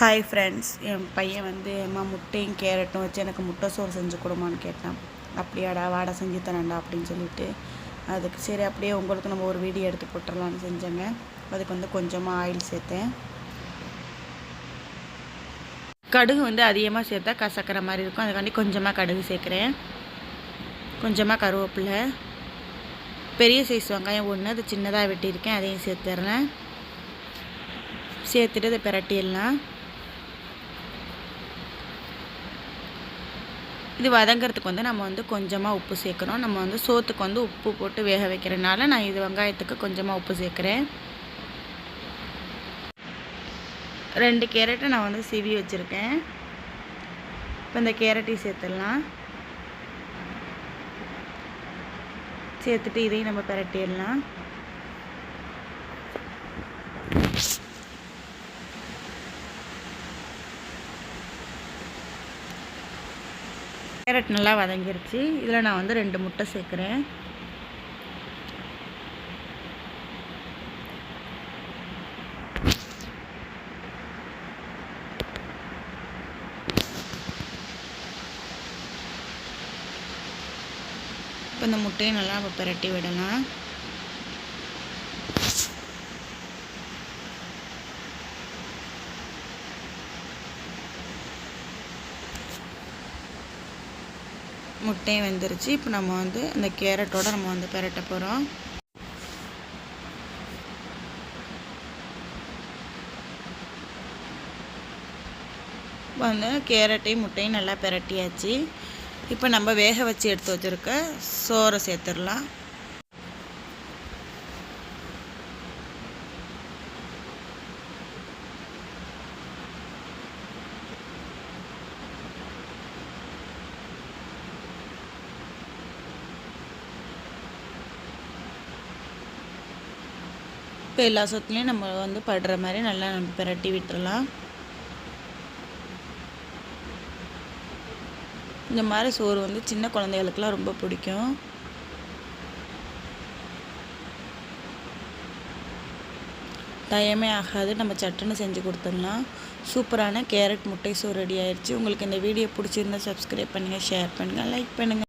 Hi friends என் பையன் வந்து அம்மா முட்டையும் கேரட்டும் வச்சு எனக்கு முட்டை சோறு செஞ்சு கொடுமான்னு கேட்டான். அப்படியாடா வாடா செஞ்சு தரேன்டா அப்படின்னு சொல்லிட்டு. அதுக்கு சரி அப்படியே உங்களுக்கு நம்ம ஒரு வீடியோ எடுத்து போட்டுடலான்னு செஞ்சேங்க. அதுக்கு வந்து கொஞ்சமாக ஆயில் சேர்த்தேன். கடுகு வந்து அதிகமாக சேர்த்தா கசக்கிற மாதிரி இருக்கும். அதுக்காண்டி கொஞ்சமாக கடுகு சேர்க்குறேன். கொஞ்சமாக கருவேப்பிலை. பெரிய சைஸ் வெங்காயம் ஒன்று அது சின்னதாக வெட்டியிருக்கேன். அதையும் சேர்த்துட்றேன் சேர்த்துட்டு அதை பிரட்டிடலாம். இது வதங்கிறதுக்கு வந்து நம்ம வந்து கொஞ்சமாக உப்பு சேர்க்குறோம் நம்ம வந்து சோத்துக்கு வந்து உப்பு போட்டு வேக வைக்கிறனால நான் இது வெங்காயத்துக்கு கொஞ்சமாக உப்பு சேர்க்குறேன். ரெண்டு கேரட்டை நான் வந்து சிவி வச்சுருக்கேன். இப்போ இந்த கேரட்டையும் சேர்த்துடலாம். சேர்த்துட்டு இதையும் நம்ம பிரட்டிடலாம். கேரட் நல்லா வதங்கிருச்சு. இதில் நான் வந்து ரெண்டு முட்டை சேர்க்குறேன். இப்போ இந்த முட்டையை நல்லா பிரட்டி விடலாம். முட்டையும் வெந்துருச்சு. இப்போ நம்ம வந்து அந்த கேரட்டோடு நம்ம வந்து பெரட்ட போகிறோம் வந்து கேரட்டையும் முட்டையும் நல்லா பெரட்டியாச்சு. இப்போ நம்ம வேக வச்சு எடுத்து வச்சுருக்க சோறை சேர்த்துடலாம். இப்போ எல்லா சொத்துலேயும் நம்ம வந்து படுற மாதிரி நல்லா நம்ம பிரட்டி விட்டுறலாம். இந்த மாதிரி சோறு வந்து சின்ன குழந்தைகளுக்குலாம் ரொம்ப பிடிக்கும். டயமே ஆகாது நம்ம சட்டுன்னு செஞ்சு கொடுத்துடலாம். சூப்பரான கேரட் முட்டை சோறு ரெடி ஆயிடுச்சு. உங்களுக்கு இந்த வீடியோ பிடிச்சிருந்தா சப்ஸ்கிரைப் பண்ணுங்கள் ஷேர் பண்ணுங்கள் லைக் பண்ணுங்கள்